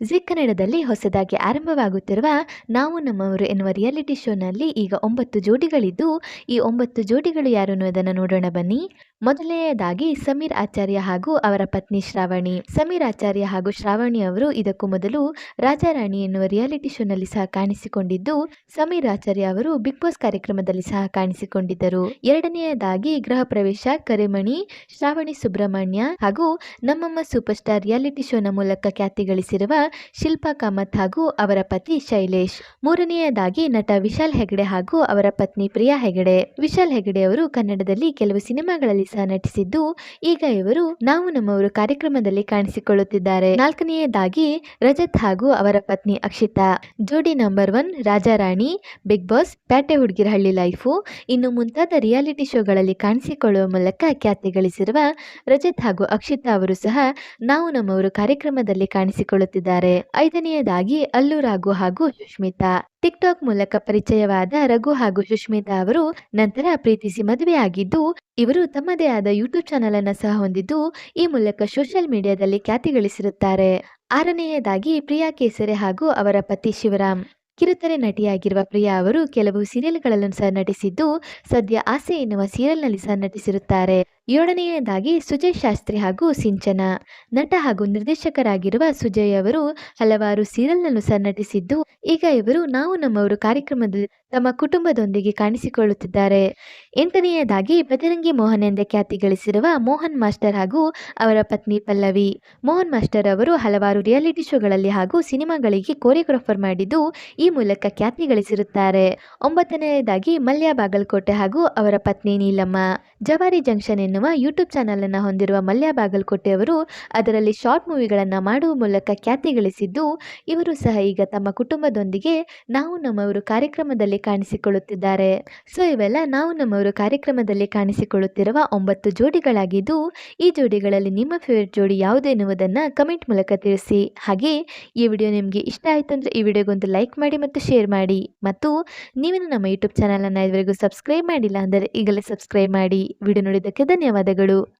G ಕನ್ನಡದಲ್ಲಿ ಹೊಸದಾಗಿ ಆರಂಭವಾಗುತ್ತಿರುವ ನಾವು ನಮ್ಮವರು ಎನ್ನುವ ರಿಯಾಲಿಟಿ ಶೋನಲ್ಲಿ ಈಗ ಒಂಬತ್ತು ಜೋಡಿಗಳಿದ್ದು, ಈ ಒಂಬತ್ತು ಜೋಡಿಗಳು ಯಾರು ಅನ್ನೋದನ್ನು ನೋಡೋಣ ಬನ್ನಿ. ಮೊದಲನೆಯದಾಗಿ ಸಮೀರ್ ಆಚಾರ್ಯ ಹಾಗೂ ಅವರ ಪತ್ನಿ ಶ್ರಾವಣಿ. ಸಮೀರ್ ಆಚಾರ್ಯ ಹಾಗೂ ಶ್ರಾವಣಿ ಅವರು ಇದಕ್ಕೂ ಮೊದಲು ರಾಜಾರಾಣಿ ಎನ್ನುವ ರಿಯಾಲಿಟಿ ಶೋನಲ್ಲಿ ಸಹ ಕಾಣಿಸಿಕೊಂಡಿದ್ದು, ಸಮೀರ್ ಆಚಾರ್ಯ ಅವರು ಬಿಗ್ ಬಾಸ್ ಕಾರ್ಯಕ್ರಮದಲ್ಲಿ ಸಹ ಕಾಣಿಸಿಕೊಂಡಿದ್ದರು. ಎರಡನೆಯದಾಗಿ ಗೃಹ ಪ್ರವೇಶ, ಕರೆಮಣಿ, ಶ್ರಾವಣಿ ಸುಬ್ರಹ್ಮಣ್ಯ ಹಾಗೂ ನಮ್ಮಮ್ಮ ಸೂಪರ್ ಸ್ಟಾರ್ ರಿಯಾಲಿಟಿ ಶೋನ ಮೂಲಕ ಖ್ಯಾತಿ ಗಳಿಸಿರುವ ಶಿಲ್ಪಾ ಕಾಮತ್ ಹಾಗೂ ಅವರ ಪತಿ ಶೈಲೇಶ್. ಮೂರನೆಯದಾಗಿ ನಟ ವಿಶಾಲ್ ಹೆಗಡೆ ಹಾಗೂ ಅವರ ಪತ್ನಿ ಪ್ರಿಯಾ ಹೆಗಡೆ. ವಿಶಾಲ್ ಹೆಗಡೆ ಅವರು ಕನ್ನಡದಲ್ಲಿ ಕೆಲವು ಸಿನಿಮಾಗಳಲ್ಲಿ ಸಹ ನಟಿಸಿದ್ದು, ಈಗ ಇವರು ನಾವು ನಮ್ಮವರು ಕಾರ್ಯಕ್ರಮದಲ್ಲಿ ಕಾಣಿಸಿಕೊಳ್ಳುತ್ತಿದ್ದಾರೆ. ನಾಲ್ಕನೆಯದಾಗಿ ರಜತ್ ಹಾಗೂ ಅವರ ಪತ್ನಿ Akshita. Jodi number one Rajarani, Bigg Boss ಪ್ಯಾಟೆ ಹುಡುಗಿರ ಹಳ್ಳಿ ಲೈಫು. ಇನ್ನು ಮುಂತಾದ ರಿಯಾಲಿಟಿ ಶೋಗಳಲ್ಲಿ ಕಾಣಿಸಿಕೊಳ್ಳುವ ಮೂಲಕ ಖ್ಯಾತಿ ಗಳಿಸಿರುವ ರಜತ್ ಹಾಗೂ ಅಕ್ಷಿತಾ ಅವರು ಸಹ ನಾವು ನಮ್ಮವರು ಕಾರ್ಯಕ್ರಮದಲ್ಲಿ ಕಾಣಿಸಿಕೊಳ್ಳುತ್ತಿದ್ದಾರೆ. ಐದನೆಯದಾಗಿ ಅಲ್ಲು ರಾಘು ಹಾಗೂ ಸುಷ್ಮಿತಾ ಟಿಕ್ಟಾಕ್ ಮೂಲಕ ಪರಿಚಯವಾದ ರಘು ಹಾಗೂ ಸುಷ್ಮಿತಾ ಅವರು ನಂತರ ಪ್ರೀತಿಸಿ ಮದುವೆಯಾಗಿದ್ದು, ಇವರು ತಮ್ಮದೇ ಆದ ಯೂಟ್ಯೂಬ್ ಚಾನೆಲ್ ಅನ್ನು ಸಹ ಹೊಂದಿದ್ದು, ಈ ಮೂಲಕ ಸೋಷಿಯಲ್ ಮೀಡಿಯಾದಲ್ಲಿ ಖ್ಯಾತಿ ಗಳಿಸಿರುತ್ತಾರೆ ಆರನೆಯದಾಗಿ ಪ್ರಿಯಾ ಕೇಸರೆ ಹಾಗೂ ಅವರ ಪತಿ ಶಿವರಾಮ್. ಕಿರುತೆರೆ ನಟಿಯಾಗಿರುವ ಪ್ರಿಯಾ ಅವರು ಕೆಲವು ಸೀರಿಯಲ್ಗಳನ್ನು ಸಹ ನಟಿಸಿದ್ದು, ಸದ್ಯ ಆಸೆ ಎನ್ನುವ ಸೀರಿಯಲ್ನಲ್ಲಿ ಸಹ ನಟಿಸಿರುತ್ತಾರೆ. ಏಳನೆಯದಾಗಿ ಸುಜಯ್ ಶಾಸ್ತ್ರಿ ಹಾಗೂ ಸಿಂಚನ. ನಟ ಹಾಗೂ ನಿರ್ದೇಶಕರಾಗಿರುವ ಸುಜಯ್ ಅವರು ಹಲವಾರು ಸೀರಿಯಲ್ನಲ್ಲೂ ಸಹ ನಟಿಸಿದ್ದು, ಈಗ ಇವರು ನಾವು ನಮ್ಮವರು ಕಾರ್ಯಕ್ರಮದಲ್ಲಿ ತಮ್ಮ ಕುಟುಂಬದೊಂದಿಗೆ ಕಾಣಿಸಿಕೊಳ್ಳುತ್ತಿದ್ದಾರೆ. ಎಂಟನೆಯದಾಗಿ ಬಜರಂಗಿ ಮೋಹನ್ ಎಂದೇ ಖ್ಯಾತಿ ಗಳಿಸಿರುವ ಮೋಹನ್ ಮಾಸ್ಟರ್ ಹಾಗೂ ಅವರ ಪತ್ನಿ ಪಲ್ಲವಿ. ಮೋಹನ್ ಮಾಸ್ಟರ್ ಅವರು ಹಲವಾರು ರಿಯಾಲಿಟಿ ಶೋಗಳಲ್ಲಿ ಹಾಗೂ ಸಿನಿಮಾಗಳಿಗೆ ಕೋರಿಯೋಗ್ರಾಫರ್ ಮಾಡಿದ್ದು, ಈ ಮೂಲಕ ಖ್ಯಾತಿ ಗಳಿಸಿರುತ್ತಾರೆ. ಒಂಬತ್ತನೆಯದಾಗಿ ಮಲ್ಯ ಬಾಗಲಕೋಟೆ ಹಾಗೂ ಅವರ ಪತ್ನಿ ನೀಲಮ್ಮ. ಜವಾರಿ ಜಂಕ್ಷನ್ ಎನ್ನುವ ಯೂಟ್ಯೂಬ್ ಚಾನಲ್ ಅನ್ನು ಹೊಂದಿರುವ ಮಲ್ಯ ಬಾಗಲಕೋಟೆ ಅವರು ಅದರಲ್ಲಿ ಶಾರ್ಟ್ ಮೂವಿಗಳನ್ನು ಮಾಡುವ ಮೂಲಕ ಖ್ಯಾತಿ ಗಳಿಸಿದ್ದು, ಇವರು ಸಹ ಈಗ ತಮ್ಮ ಕುಟುಂಬದೊಂದಿಗೆ ನಾವು ನಮ್ಮವರು ಕಾರ್ಯಕ್ರಮದಲ್ಲಿ ಕಾಣಿಸಿಕೊಳ್ಳುತ್ತಿದ್ದಾರೆ. ಸೊ, ಇವೆಲ್ಲ ನಾವು ನಮ್ಮವರು ಕಾರ್ಯಕ್ರಮದಲ್ಲಿ ಕಾಣಿಸಿಕೊಳ್ಳುತ್ತಿರುವ ಒಂಬತ್ತು ಜೋಡಿಗಳಾಗಿದ್ದು, ಈ ಜೋಡಿಗಳಲ್ಲಿ ನಿಮ್ಮ ಫೇವರ್ಟ್ ಜೋಡಿ ಯಾವುದು ಎನ್ನುವುದನ್ನು ಕಮೆಂಟ್ ಮೂಲಕ ತಿಳಿಸಿ. ಹಾಗೆ, ಈ ವಿಡಿಯೋ ನಿಮಗೆ ಇಷ್ಟ ಆಯಿತು ಅಂದರೆ ಈ ವಿಡಿಯೋಗೊಂದು ಲೈಕ್ ಮಾಡಿ ಮತ್ತು ಶೇರ್ ಮಾಡಿ. ಮತ್ತು ನೀವೇನು ನಮ್ಮ ಯೂಟ್ಯೂಬ್ ಚಾನಲನ್ನು ಇದುವರೆಗೂ ಸಬ್ಸ್ಕ್ರೈಬ್ ಮಾಡಿಲ್ಲ ಅಂದರೆ ಈಗಲೇ ಸಬ್ಸ್ಕ್ರೈಬ್ ಮಾಡಿ. ವಿಡಿಯೋ ನೋಡಿದ್ದಕ್ಕೆ ಧನ್ಯವಾದಗಳು